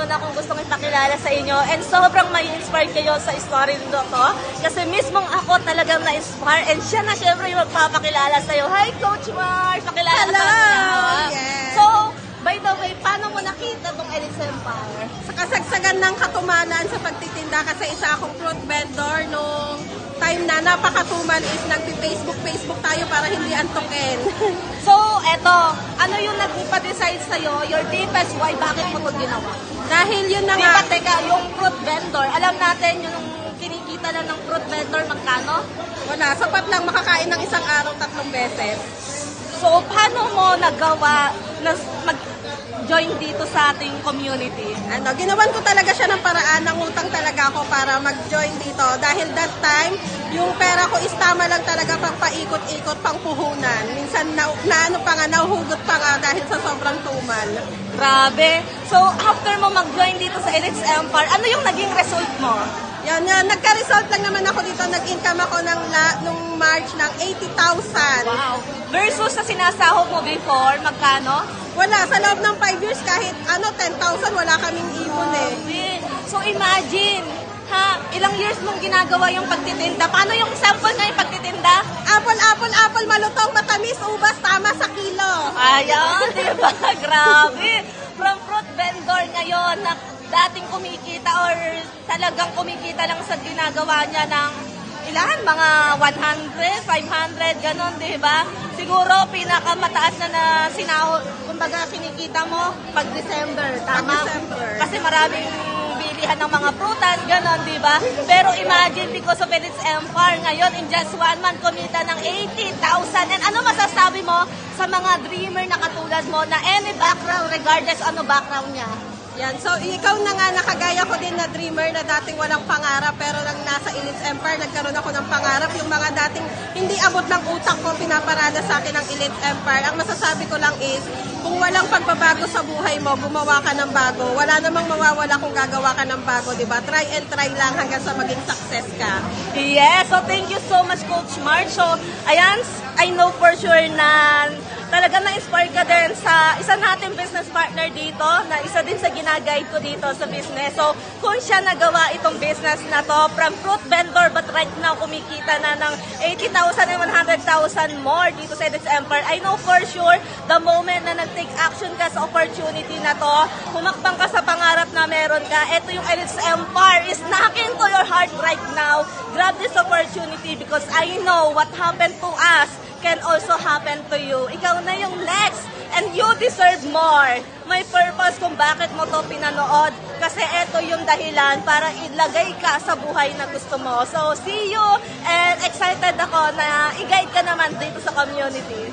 meron akong gustong ipakilala sa inyo and sobrang may inspire kayo sa story nito to. Kasi mismong ako talagang na-inspire and siya na syempre yung magpapakilala sa'yo. Hi, Coach Mars! Pakilala Hello! ka. Yes. So, by the way, paano mo nakita tong Elite Empire? Sa kasagsagan ng katumanan sa pagtitinda kasi isa akong fruit vendor nung time na napakatumal is nagpi-Facebook Facebook tayo para hindi antokin. So, eto, ano yung nagpa-decide sa'yo, your deepest why, bakit mo ito ginawa? Dahil yun na Di nga, ba, teka, yung fruit vendor, alam natin yung kinikita lang ng fruit vendor, magkano? wala, sapat lang makakain ng isang araw tatlong beses. So, paano mo nagawa na mag-join dito sa ating community? Ano, ginawan ko talaga siya ng paraan, nangutang talaga ako para mag-join dito. Dahil that time, yung pera ko is tama lang talaga pang paikot-ikot, pang puhunan. Minsan, na, na ano pa nga, nahuhugot pa nga dahil sa sobrang tumal. Grabe. So, after mo mag-join dito sa Elite's Empire, ano yung naging result mo? Yan, yan. Nagka-result lang naman ako dito. Nag-income ako ng la, nung March ng 80,000. Wow. Versus sa sinasahod mo before, magkano? Wala, sa loob ng 5 years, kahit ano, 10,000, wala kaming ipon eh. Grabe. So, imagine, ilang years mong ginagawa yung pagtitinda. Paano yung sample nga yung pagtitinda? Apple, apple, apple, malutong, matamis, ubas, tama sa kilo. Ayan, di ba? Grabe. From fruit vendor ngayon na dating kumikita or talagang kumikita lang sa ginagawa niya ng ilan? Mga 100, 500, ganon, di ba? Siguro pinakamataas na na sinahod, kumbaga kinikita mo pag December, tama? Pag December. Kasi maraming bilihan ng mga prutas, ganon, di ba? Pero imagine, because of its empire, ngayon, in just one month, kumita ng 80,000. And ano masasabi mo sa mga dreamer na katulad mo na any background, regardless ano background niya? Yan, so ikaw na nga nakagaya ko din na dreamer na dating walang pangarap pero lang nasa Elite Empire, nagkaroon ako ng pangarap. Yung mga dating hindi abot ng utak ko, pinaparada sa akin ng Elite Empire. Ang masasabi ko lang is, kung walang pagbabago sa buhay mo, gumawa ka ng bago. Wala namang mawawala kung gagawa ka ng bago, di ba? Try and try lang hanggang sa maging success ka. Yes, so thank you so much Coach Mark. So, ayan, I know for sure na talaga na-inspire ka din sa isa nating business partner dito, na isa din sa ginaguide ko dito sa business. So, kung siya nagawa itong business na to, from fruit vendor, but right now kumikita na ng 80,000 and 100,000 more dito sa Edits Empire, I know for sure, the moment na nag-take action ka sa opportunity na to, humakbang ka sa pangarap na meron ka, ito yung Edits Empire is knocking to your heart right now. Grab this opportunity because I know what happened to us can also happen to you. Ikaw na yung next and you deserve more. May purpose kung bakit mo to pinanood kasi ito yung dahilan para ilagay ka sa buhay na gusto mo. So, see you and excited ako na i-guide ka naman dito sa community.